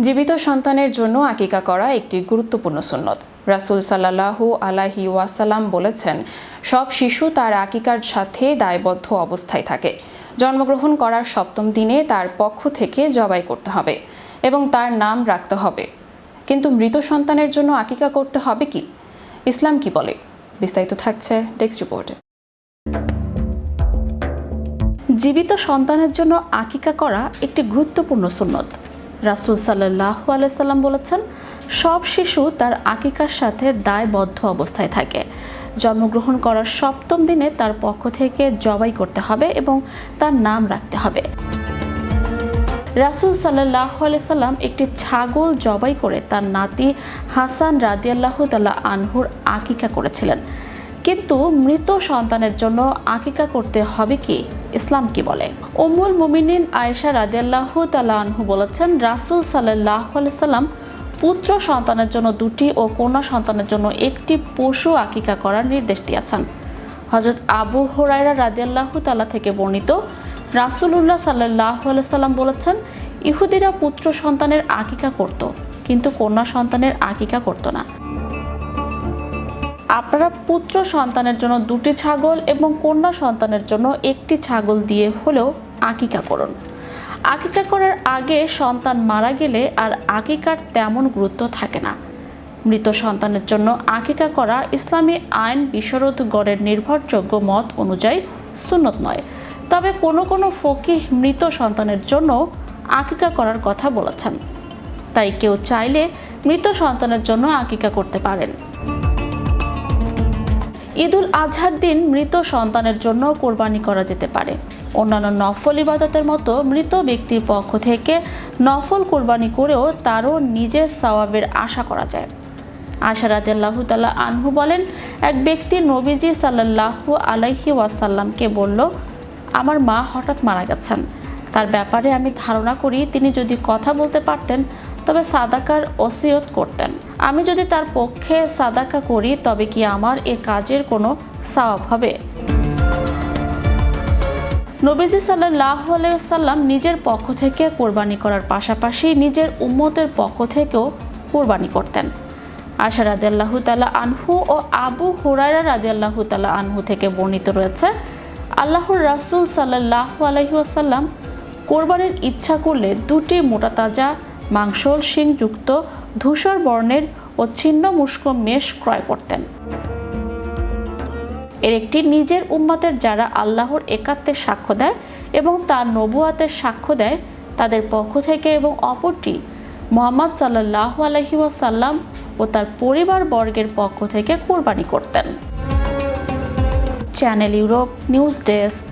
জীবিত সন্তানের জন্য আকিকা করা একটি গুরুত্বপূর্ণ সুন্নত। রাসুল সাল্লাহু আলাহি ওয়াসাল্লাম বলেছেন, সব শিশু তার আকিকার সাথে দায়বদ্ধ অবস্থায় থাকে। জন্মগ্রহণ করার সপ্তম দিনে তার পক্ষ থেকে জবাই করতে হবে এবং তার নাম রাখতে হবে। কিন্তু মৃত সন্তানের জন্য আকিকা করতে হবে কি? ইসলাম কি বলে? বিস্তারিত থাকছে ডেস্ক রিপোর্টে জীবিত সন্তানের জন্য আকিকা করা একটি গুরুত্বপূর্ণ সুন্নত। রাসুল সাল্লাহ আলাইসাল্লাম বলেছেন, সব শিশু তার আকিকার সাথে দায়বদ্ধ অবস্থায় থাকে। জন্মগ্রহণ করার সপ্তম দিনে তার পক্ষ থেকে জবাই করতে হবে এবং তার নাম রাখতে হবে। রাসুল সাল্লাহ সাল্লাম একটি ছাগল জবাই করে তার নাতি হাসান রাদিয়াল্লাহ তাল্লাহ আনহুর আকিকা করেছিলেন। কিন্তু মৃত সন্তানের জন্য আকিকা করতে হবে কি? ইসলাম কি বলে। উম্মুল মুমিনিন আয়েশা রাদিয়াল্লাহ তাল্লাহ আনহু বলেছেন, রাসুল সাল্লাহ সাল্লাম পুত্র সন্তানের জন্য দুটি ও কন্যা সন্তানের জন্য একটি পশু আকিকা করার নির্দেশ দিয়েছেন। হজরত আবু হোরাইরা রাদিয়াল্লাহ তাল্লাহ থেকে বর্ণিত, রাসুলুল্লাহ সাল্লাহ সাল্লাম বলেছেন, ইহুদিরা পুত্র সন্তানের আকিকা করত, কিন্তু কন্যা সন্তানের আকিকা করত না। আপনারা পুত্র সন্তানের জন্য দুটি ছাগল এবং কন্যা সন্তানের জন্য একটি ছাগল দিয়ে হলেও আকিকা করুন। আকিকা করার আগে সন্তান মারা গেলে আর আকিকার তেমন গুরুত্ব থাকে না। মৃত সন্তানের জন্য আকিকা করা ইসলামী আইন বিশরদ গড়ের নির্ভরযোগ্য মত অনুযায়ী সুন্নত নয়। তবে কোনো কোনো ফকিহ মৃত সন্তানের জন্য আকিকা করার কথা বলেছেন। তাই কেউ চাইলে মৃত সন্তানের জন্য আকিকা করতে পারেন। ঈদুল আজহার দিন মৃত সন্তানের জন্য কোরবানি করা যেতে পারে। অন্যান্য নফল ইবাদতের মতো মৃত ব্যক্তির পক্ষ থেকে নফল কোরবানি করেও তারও নিজের সওয়াবের আশা করা যায়। আশা রাদিয়াল্লাহু তাআলা আনহু বলেন, এক ব্যক্তি নবীজি সাল্লাল্লাহু আলাইহি ওয়াসাল্লামকে বলল, আমার মা হঠাৎ মারা গেছেন। তার ব্যাপারে আমি ধারণা করি তিনি যদি কথা বলতে পারতেন, তবে সাদাকার ওসিয়ত করতেন। আমি যদি তার পক্ষে সাদাকা করি, তবে কি আমার এ কাজের কোনো সওয়াব হবে? নবীজি সাল্লাহ সাল্লাম নিজের পক্ষ থেকে কোরবানি করার পাশাপাশি নিজের উম্মতের পক্ষ থেকেও কোরবানি করতেন। আশা রাদিয়াল্লাহ তালা আনহু ও আবু হুরায়রা রাদিয়াল্লাহু তালা আনহু থেকে বর্ণিত রয়েছে, আল্লাহর রাসূল সাল্লাহ আলহিউসাল্লাম কোরবানির ইচ্ছা করলে দুটি মোটা তাজা, মাংসল, শিংযুক্ত ধূসর বর্ণের ও ছিন্ন মুস্ক মেষ ক্রয় করতেন। এর একটি নিজের উম্মাতের যারা আল্লাহর একাত্মের সাক্ষ্য দেয় এবং তার নবুয়াতের সাক্ষ্য দেয়, তাদের পক্ষ থেকে এবং অপরটি মোহাম্মদ সাল্লাহ আলহি ওয়াসাল্লাম ও তার পরিবার বর্গের পক্ষ থেকে কোরবানি করতেন। Channel Europe news desk.